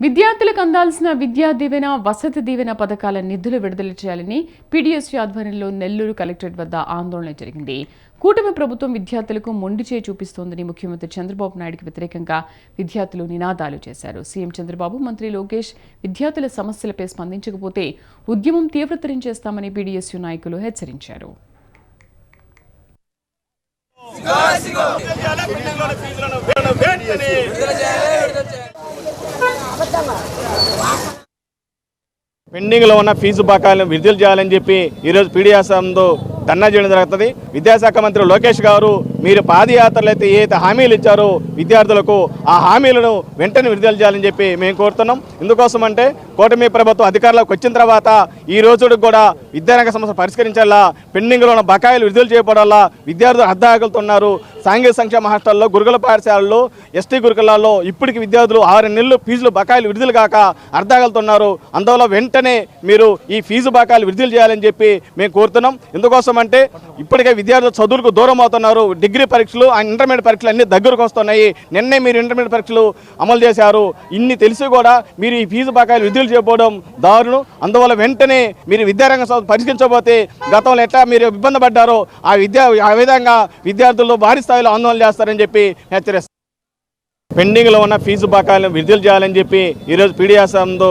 విద్యార్థులకు అందాల్సిన విద్యా దీవెన వసతి దీవెన పథకాల నిధులు విడుదల చేయాలని పీడీఎస్సీ ఆధ్వర్యంలో నెల్లూరు కలెక్టరేట్ వద్ద ఆందోళన జరిగింది. కూటమి ప్రభుత్వం విద్యార్థులకు మొండి చేయి చూపిస్తోందని ముఖ్యమంత్రి చంద్రబాబు నాయుడుకి వ్యతిరేకంగా విద్యార్థులు నినాదాలు చేశారు. సీఎం చంద్రబాబు మంత్రి లోకేష్ విద్యార్థుల సమస్యలపై స్పందించకపోతే ఉద్యమం తీవ్రతరం చేస్తామని పీడీఎస్యూ నాయకులు హెచ్చరించారు. పెండింగ్లో ఉన్న ఫీజు బకాయిలను విడుదల చేయాలని చెప్పి ఈరోజు పీడియాసంలో ధర్నా చేయడం జరుగుతుంది. విద్యాశాఖ మంత్రి లోకేష్ గారు మీరు పాదయాత్రలు అయితే ఏదైతే హామీలు ఇచ్చారో విద్యార్థులకు ఆ హామీలను వెంటనే విడుదల చేయాలని చెప్పి మేము కోరుతున్నాం. ఎందుకోసం అంటే కూటమి ప్రభుత్వం అధికారంలోకి వచ్చిన తర్వాత ఈ రోజు కూడా విద్యారంగ సమస్య పరిష్కరించాలా పెండింగ్లో ఉన్న బకాయిలు విడుదల చేయబడాలా విద్యార్థులు అర్ధాకలుతున్నారు సాంఘిక సంక్షేమ హాస్టల్లో గురుకుల పాఠశాలల్లో ఎస్టీ గురుకులాల్లో ఇప్పటికి విద్యార్థులు ఆరు నెలలు ఫీజులు బకాయిలు విడుదల కాక అర్ధాకలుతున్నారు అందువల్ల వెంటనే మీరు ఈ ఫీజు బకాయిలు విడుదల చేయాలని చెప్పి మేము కోరుతున్నాం. ఎందుకోసం అంటే ఇప్పటికే విద్యార్థులు చదువులకు దూరం అవుతున్నారు. డిగ్రీ పరీక్షలు ఆయన ఇంటర్మీడియట్ పరీక్షలు అన్ని దగ్గరకు వస్తున్నాయి. నిన్నే మీరు ఇంటర్మీడియట్ పరీక్షలు అమలు చేశారు. ఇన్ని తెలిసి కూడా మీరు ఈ ఫీజు బకాయిలు విధులు చేయకపోవడం దారుణం. అందువల్ల వెంటనే మీరు విద్యారంగ సంస్థ పరిష్కరించకపోతే గతంలో ఎట్లా మీరు ఇబ్బంది పడ్డారో ఆ విద్యా ఆ విధంగా విద్యార్థులు భారీ స్థాయిలో ఆందోళన చేస్తారని చెప్పి హెచ్చరిస్తారు పెండింగ్లో ఉన్న ఫీజు బకాయిలను విడుదల చేయాలని చెప్పి ఈరోజు పీడియాసంలో